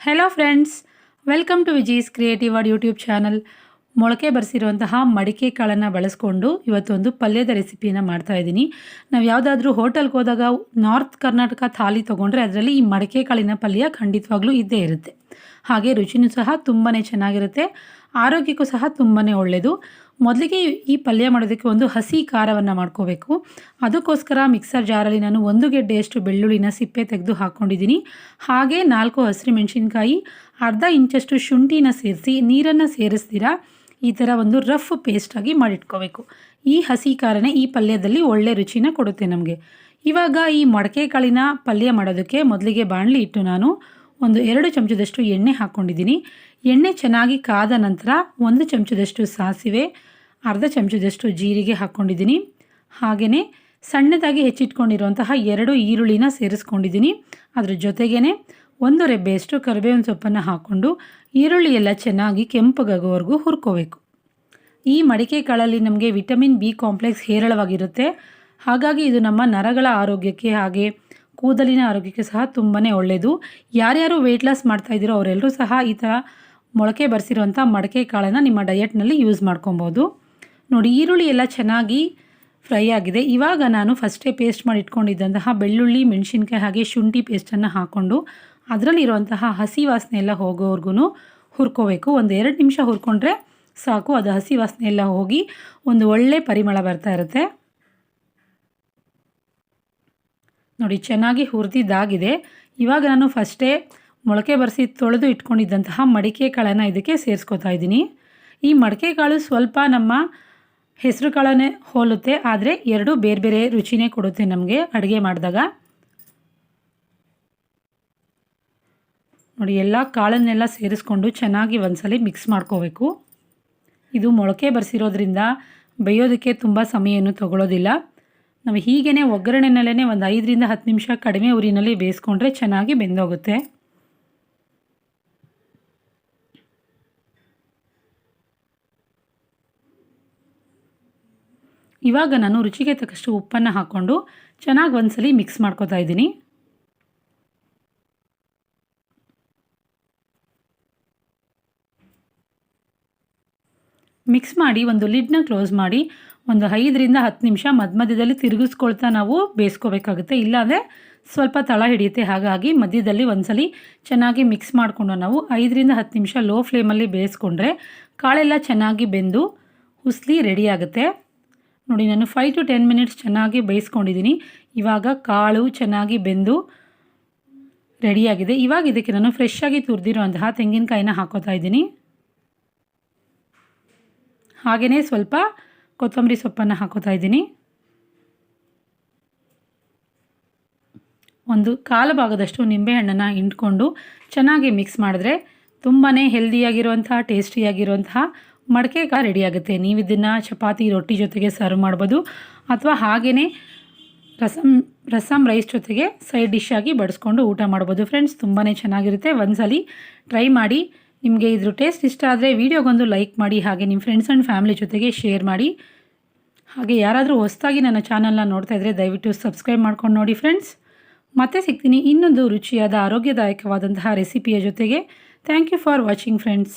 Hello friends welcome to Viji's creative world YouTube channel ಮೊಳಕೆ ಬರೆಸಿರುವಂತಹ ಮಡಿಕೆ ಕಾಳನ್ನು ಬಳಸ್ಕೊಂಡು ಇವತ್ತೊಂದು ಪಲ್ಯದ ರೆಸಿಪಿಯನ್ನು ಮಾಡ್ತಾ ಇದ್ದೀನಿ. ನಾವು ಯಾವುದಾದ್ರೂ ಹೋಟೆಲ್ಗೆ ಹೋದಾಗ ನಾರ್ತ್ ಕರ್ನಾಟಕ ಥಾಲಿ ತೊಗೊಂಡ್ರೆ ಅದರಲ್ಲಿ ಈ ಮಡಿಕೆ ಕಾಳಿನ ಪಲ್ಯ ಖಂಡಿತವಾಗ್ಲೂ ಇದ್ದೇ ಇರುತ್ತೆ. ಹಾಗೆ ರುಚಿನೂ ಸಹ ತುಂಬಾ ಚೆನ್ನಾಗಿರುತ್ತೆ. ಆರೋಗ್ಯಕ್ಕೂ ಸಹ ತುಂಬಾ ಒಳ್ಳೆಯದು ಮೊದಲಿಗೆ ಈ ಪಲ್ಯ ಮಾಡೋದಕ್ಕೆ ಒಂದು ಹಸಿ ಖಾರವನ್ನು ಮಾಡ್ಕೋಬೇಕು. ಅದಕ್ಕೋಸ್ಕರ ಮಿಕ್ಸರ್ ಜಾರಲ್ಲಿ ನಾನು ಒಂದು ಗೆಡ್ಡೆಯಷ್ಟು ಬೆಳ್ಳುಳ್ಳಿನ ಸಿಪ್ಪೆ ತೆಗೆದು ಹಾಕ್ಕೊಂಡಿದ್ದೀನಿ. ಹಾಗೆ ನಾಲ್ಕು ಹಸಿರು ಮೆಣಸಿನ್ಕಾಯಿ, ಅರ್ಧ ಇಂಚಷ್ಟು ಶುಂಠಿನ ಸೇರಿಸಿ ನೀರನ್ನು ಸೇರಿಸ್ತೀರಾ? ಈ ಥರ ಒಂದು ರಫ್ ಪೇಸ್ಟಾಗಿ ಮಾಡಿಟ್ಕೋಬೇಕು. ಈ ಹಸಿ ಖಾರನೇ ಈ ಪಲ್ಯದಲ್ಲಿ ಒಳ್ಳೆ ರುಚಿನ ಕೊಡುತ್ತೆ ನಮಗೆ. ಇವಾಗ ಈ ಮೊಡಕೆ ಕಾಳಿನ ಪಲ್ಯ ಮಾಡೋದಕ್ಕೆ ಮೊದಲಿಗೆ ಬಾಣಲಿ ಇಟ್ಟು ನಾನು ಒಂದು ಎರಡು ಚಮಚದಷ್ಟು ಎಣ್ಣೆ ಹಾಕ್ಕೊಂಡಿದ್ದೀನಿ ಎಣ್ಣೆ ಚೆನ್ನಾಗಿ ಕಾದ ನಂತರ ಒಂದು ಚಮಚದಷ್ಟು ಸಾಸಿವೆ, ಅರ್ಧ ಚಮಚದಷ್ಟು ಜೀರಿಗೆ ಹಾಕ್ಕೊಂಡಿದ್ದೀನಿ ಹಾಗೆಯೇ ಸಣ್ಣದಾಗಿ ಹೆಚ್ಚಿಟ್ಕೊಂಡಿರುವಂತಹ ಎರಡು ಈರುಳ್ಳಿನ ಸೇರಿಸ್ಕೊಂಡಿದ್ದೀನಿ. ಅದ್ರ ಜೊತೆಗೇ ಒಂದು ರೆಬ್ಬೆಯಷ್ಟು ಕರಿಬೇವಿನ ಸೊಪ್ಪನ್ನು ಹಾಕ್ಕೊಂಡು ಈರುಳ್ಳಿ ಎಲ್ಲ ಚೆನ್ನಾಗಿ ಕೆಂಪಗಾಗೋವರೆಗೂ ಹುರ್ಕೋಬೇಕು. ಈ ಮಡಿಕೆ ಕಾಳಲ್ಲಿ ನಮಗೆ ವಿಟಮಿನ್ ಬಿ ಕಾಂಪ್ಲೆಕ್ಸ್ ಹೇರಳವಾಗಿರುತ್ತೆ. ಹಾಗಾಗಿ ಇದು ನಮ್ಮ ನರಗಳ ಆರೋಗ್ಯಕ್ಕೆ ಹಾಗೆ ಕೂದಲಿನ ಆರೋಗ್ಯಕ್ಕೆ ಸಹ ತುಂಬಾ ಒಳ್ಳೆಯದು ಯಾರ್ಯಾರು ವೆಯ್ಟ್ ಲಾಸ್ ಮಾಡ್ತಾಯಿದ್ದೀರೋ ಅವರೆಲ್ಲರೂ ಸಹ ಈ ಥರ ಮೊಳಕೆ ಬರೆಸಿರುವಂಥ ಮಡಕೆ ಕಾಳನ್ನು ನಿಮ್ಮ ಡಯಟ್ನಲ್ಲಿ ಯೂಸ್ ಮಾಡ್ಕೊಬೋದು. ನೋಡಿ, ಈರುಳ್ಳಿ ಎಲ್ಲ ಚೆನ್ನಾಗಿ ಫ್ರೈ ಆಗಿದೆ. ಇವಾಗ ನಾನು ಫಸ್ಟೇ ಪೇಸ್ಟ್ ಮಾಡಿ ಇಟ್ಕೊಂಡಿದ್ದಂತಹ ಬೆಳ್ಳುಳ್ಳಿ, ಮೆಣಸಿನ್ಕಾಯಿ ಹಾಗೆ ಶುಂಠಿ ಪೇಸ್ಟನ್ನು ಹಾಕ್ಕೊಂಡು ಅದರಲ್ಲಿರುವಂತಹ ಹಸಿ ವಾಸನೆ ಎಲ್ಲ ಹೋಗೋವರೆಗೂ ಹುರ್ಕೋಬೇಕು. ಒಂದು ಎರಡು ನಿಮಿಷ ಹುರ್ಕೊಂಡ್ರೆ ಸಾಕು. ಅದು ಹಸಿ ವಾಸನೆ ಎಲ್ಲ ಹೋಗಿ ಒಂದು ಒಳ್ಳೆ ಪರಿಮಳ ಬರ್ತಾ ಇರುತ್ತೆ. ನೋಡಿ, ಚೆನ್ನಾಗಿ ಹುರಿದಿದ್ದಾಗಿದೆ. ಇವಾಗ ನಾನು ಫಸ್ಟೇ ಮೊಳಕೆ ಬರೆಸಿ ತೊಳೆದು ಇಟ್ಕೊಂಡಿದ್ದಂತಹ ಮಡಿಕೆ ಕಾಳನ್ನು ಇದಕ್ಕೆ ಸೇರಿಸ್ಕೊತಾ ಇದ್ದೀನಿ. ಈ ಮಡಿಕೆ ಕಾಳು ಸ್ವಲ್ಪ ನಮ್ಮ ಹೆಸರು ಕಾಳನ್ನೇ ಹೋಲುತ್ತೆ, ಆದರೆ ಎರಡು ಬೇರೆ ಬೇರೆ ರುಚಿನೇ ಕೊಡುತ್ತೆ ನಮಗೆ ಅಡುಗೆ ಮಾಡಿದಾಗ. ನೋಡಿ, ಎಲ್ಲ ಕಾಳನ್ನೆಲ್ಲ ಸೇರಿಸ್ಕೊಂಡು ಚೆನ್ನಾಗಿ ಒಂದ್ಸಲ ಮಿಕ್ಸ್ ಮಾಡ್ಕೋಬೇಕು. ಇದು ಮೊಳಕೆ ಬರೆಸಿರೋದ್ರಿಂದ ಬೇಯೋದಕ್ಕೆ ತುಂಬ ಸಮಯ ಏನು ತಗೊಳ್ಳೋದಿಲ್ಲ ನಾವು ಹೀಗೇ ಒಗ್ಗರಣೆನಲ್ಲೇ ಒಂದು ಐದರಿಂದ ಹತ್ತು ನಿಮಿಷ ಕಡಿಮೆ ಉರಿನಲ್ಲಿ ಬೇಯಿಸ್ಕೊಂಡ್ರೆ ಚೆನ್ನಾಗಿ ಬೆಂದೋಗುತ್ತೆ. ಇವಾಗ ನಾನು ರುಚಿಗೆ ತಕ್ಕಷ್ಟು ಉಪ್ಪನ್ನು ಹಾಕ್ಕೊಂಡು ಚೆನ್ನಾಗಿ ಒಂದ್ಸಲಿ ಮಿಕ್ಸ್ ಮಾಡ್ಕೋತಾ ಇದ್ದೀನಿ. ಮಿಕ್ಸ್ ಮಾಡಿ ಒಂದು ಲಿಡ್ನ ಕ್ಲೋಸ್ ಮಾಡಿ ಒಂದು ಐದರಿಂದ ಹತ್ತು ನಿಮಿಷ ಮಧ್ಯ ಮಧ್ಯದಲ್ಲಿ ತಿರುಗಿಸ್ಕೊಳ್ತಾ ನಾವು ಬೇಯಿಸ್ಕೋಬೇಕಾಗುತ್ತೆ. ಇಲ್ಲಾಂದರೆ ಸ್ವಲ್ಪ ತಳ ಹಿಡಿಯುತ್ತೆ. ಹಾಗಾಗಿ ಮಧ್ಯದಲ್ಲಿ ಒಂದ್ಸಲಿ ಚೆನ್ನಾಗಿ ಮಿಕ್ಸ್ ಮಾಡಿಕೊಂಡು ನಾವು ಐದರಿಂದ ಹತ್ತು ನಿಮಿಷ ಲೋ ಫ್ಲೇಮಲ್ಲಿ ಬೇಯಿಸ್ಕೊಂಡ್ರೆ ಕಾಳೆಲ್ಲ ಚೆನ್ನಾಗಿ ಬೆಂದು ಹುಸ್ಲಿ ರೆಡಿ ಆಗುತ್ತೆ. ನೋಡಿ, ನಾನು ಫೈವ್ ಟು ಟೆನ್ ಮಿನಿಟ್ಸ್ ಚೆನ್ನಾಗಿ ಬೇಯಿಸ್ಕೊಂಡಿದ್ದೀನಿ. ಇವಾಗ ಕಾಳು ಚೆನ್ನಾಗಿ ಬೆಂದು ರೆಡಿಯಾಗಿದೆ ಇವಾಗ ಇದಕ್ಕೆ ನಾನು ಫ್ರೆಶ್ ಆಗಿ ತುರಿದಿರುವಂತಹ ತೆಂಗಿನಕಾಯಿನ ಹಾಕೋತಾ ಇದ್ದೀನಿ. ಹಾಗೆಯೇ ಸ್ವಲ್ಪ ಕೊತ್ತಂಬರಿ ಸೊಪ್ಪನ್ನು ಹಾಕೋತಾ ಇದ್ದೀನಿ. ಒಂದು ಕಾಲು ಭಾಗದಷ್ಟು ನಿಂಬೆಹಣ್ಣನ್ನು ಹಿಂಡ್ಕೊಂಡು ಚೆನ್ನಾಗಿ ಮಿಕ್ಸ್ ಮಾಡಿದ್ರೆ ತುಂಬಾ ಹೆಲ್ದಿಯಾಗಿರುವಂತಹ ಟೇಸ್ಟಿಯಾಗಿರುವಂತಹ ಮಡಕೆಕಾಯಿ ರೆಡಿ ಆಗುತ್ತೆ. ನೀವು ಇದನ್ನು ಚಪಾತಿ, ರೊಟ್ಟಿ ಜೊತೆಗೆ ಸರ್ವ್ ಮಾಡ್ಬೋದು. ಅಥವಾ ಹಾಗೆಯೇ ರಸಮ್ ರಸಮ್ ರೈಸ್ ಜೊತೆಗೆ ಸೈಡ್ ಡಿಶ್ ಆಗಿ ಬಡಿಸ್ಕೊಂಡು ಊಟ ಮಾಡ್ಬೋದು. ಫ್ರೆಂಡ್ಸ್ ತುಂಬಾ ಚೆನ್ನಾಗಿರುತ್ತೆ. ಒಂದ್ಸಲಿ ಟ್ರೈ ಮಾಡಿ. ನಿಮಗೆ ಇದ್ರ ಟೇಸ್ಟ್ ಇಷ್ಟ ಆದರೆ ವೀಡಿಯೋಗೊಂದು ಲೈಕ್ ಮಾಡಿ, ಹಾಗೆ ನಿಮ್ಮ ಫ್ರೆಂಡ್ಸ್ ಆ್ಯಂಡ್ ಫ್ಯಾಮಿಲಿ ಜೊತೆಗೆ ಶೇರ್ ಮಾಡಿ. ಹಾಗೆ ಯಾರಾದರೂ ಹೊಸದಾಗಿ ನನ್ನ ಚಾನಲ್ನ ನೋಡ್ತಾ ಇದ್ದರೆ ದಯವಿಟ್ಟು ಸಬ್ಸ್ಕ್ರೈಬ್ ಮಾಡ್ಕೊಂಡು ನೋಡಿ ಫ್ರೆಂಡ್ಸ್ ಮತ್ತೆ ಸಿಗ್ತೀನಿ ಇನ್ನೊಂದು ರುಚಿಯಾದ, ಆರೋಗ್ಯದಾಯಕವಾದಂತಹ ರೆಸಿಪಿಯ ಜೊತೆಗೆ. Thank you for watching friends